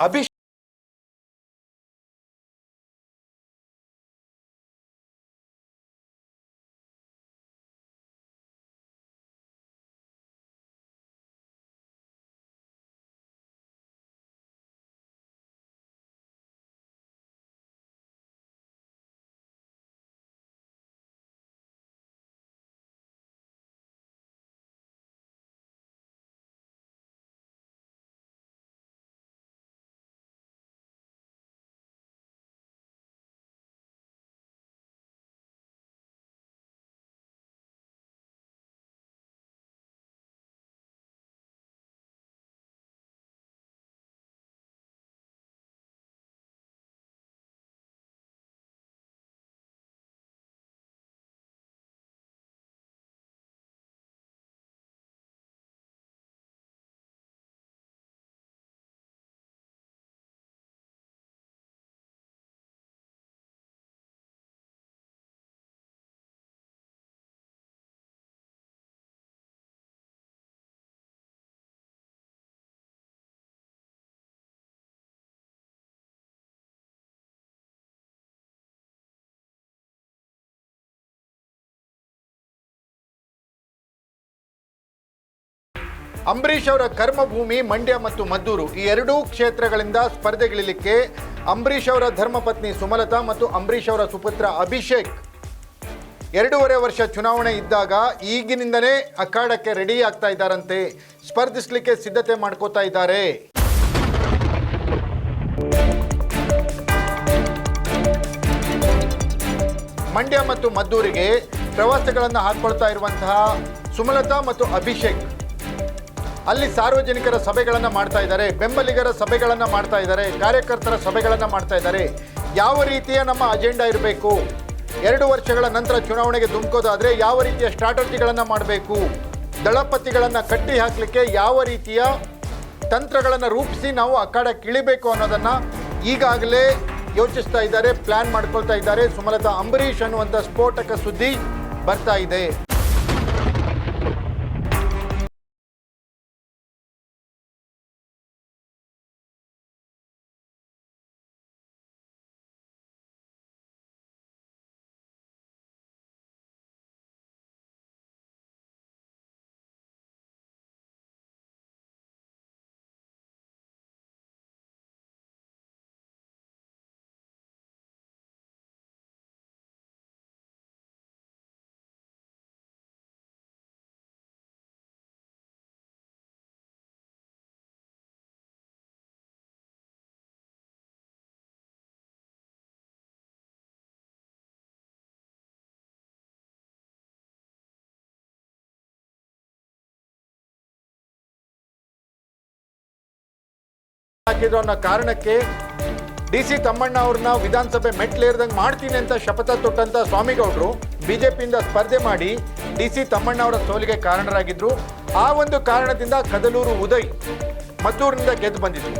ಅಭಿಷೇಕ್ ಅಂಬರೀಷ್ ಅವರ ಕರ್ಮಭೂಮಿ, ಮಂಡ್ಯ ಮತ್ತು ಮದ್ದೂರು ಈ ಎರಡೂ ಕ್ಷೇತ್ರಗಳಿಂದ ಸ್ಪರ್ಧೆಗಿಳಿಲಿಕ್ಕೆ ಅಂಬರೀಷ್ ಅವರ ಧರ್ಮಪತ್ನಿ ಸುಮಲತಾ ಮತ್ತು ಅಂಬರೀಷ್ ಅವರ ಸುಪುತ್ರ ಅಭಿಷೇಕ್. ಎರಡೂವರೆ ವರ್ಷ ಚುನಾವಣೆ ಇದ್ದಾಗ ಈಗಿನಿಂದಲೇ ಅಖಾಡಕ್ಕೆ ರೆಡಿ ಆಗ್ತಾ ಇದ್ದಾರಂತೆ. ಸ್ಪರ್ಧಿಸಲಿಕ್ಕೆ ಸಿದ್ಧತೆ ಮಾಡ್ಕೋತಾ ಇದ್ದಾರೆ. ಮಂಡ್ಯ ಮತ್ತು ಮದ್ದೂರಿಗೆ ಪ್ರವಾಸಗಳನ್ನು ಹಾಕ್ಕೊಳ್ತಾ ಇರುವಂತಹ ಸುಮಲತಾ ಮತ್ತು ಅಭಿಷೇಕ್. ಅಲ್ಲಿ ಸಾರ್ವಜನಿಕರ ಸಭೆಗಳನ್ನು ಮಾಡ್ತಾ ಇದ್ದಾರೆ, ಬೆಂಬಲಿಗರ ಸಭೆಗಳನ್ನು ಮಾಡ್ತಾ ಇದ್ದಾರೆ, ಕಾರ್ಯಕರ್ತರ ಸಭೆಗಳನ್ನು ಮಾಡ್ತಾ ಇದ್ದಾರೆ. ಯಾವ ರೀತಿಯ ನಮ್ಮ ಅಜೆಂಡಾ ಇರಬೇಕು? ಎರಡು ವರ್ಷಗಳ ನಂತರ ಚುನಾವಣೆಗೆ ಧುಮುಕೋದಾದರೆ ಯಾವ ರೀತಿಯ ಸ್ಟ್ರಾಟಜಿಗಳನ್ನು ಮಾಡಬೇಕು? ದಳಪತಿಗಳನ್ನು ಕಟ್ಟಿ ಹಾಕಲಿಕ್ಕೆ ಯಾವ ರೀತಿಯ ತಂತ್ರಗಳನ್ನು ರೂಪಿಸಿ ನಾವು ಅಖಾಡಕ್ಕೆ ಇಳಿಬೇಕು ಅನ್ನೋದನ್ನು ಈಗಾಗಲೇ ಯೋಚಿಸ್ತಾ ಇದ್ದಾರೆ ಪ್ಲ್ಯಾನ್ ಮಾಡ್ಕೊಳ್ತಾ ಇದ್ದಾರೆ. ಸುಮಲತಾ ಅಂಬರೀಷ್ ಅನ್ನುವಂಥ ಸ್ಫೋಟಕ ಸುದ್ದಿ ಬರ್ತಾ ಇದೆ. ಹಾಕಿದ್ರು ಅನ್ನೋ ಕಾರಣಕ್ಕೆ ಡಿ ಸಿ ತಮ್ಮಣ್ಣ ಅವ್ರನ್ನ ವಿಧಾನಸಭೆ ಮೆಟ್ಲೇರ್ದಂಗೆ ಮಾಡ್ತೀನಿ ಅಂತ ಶಪಥ ತೊಟ್ಟಂತ ಸ್ವಾಮಿಗೌಡರು ಬಿಜೆಪಿಯಿಂದ ಸ್ಪರ್ಧೆ ಮಾಡಿ ಡಿ ಸಿ ತಮ್ಮಣ್ಣ ಅವರ ಸೋಲಿಗೆ ಕಾರಣರಾಗಿದ್ರು. ಆ ಒಂದು ಕಾರಣದಿಂದ ಕದಲೂರು ಉದಯ್ ಮದ್ದೂರಿನಿಂದ ಗೆದ್ದು ಬಂದಿದ್ರು.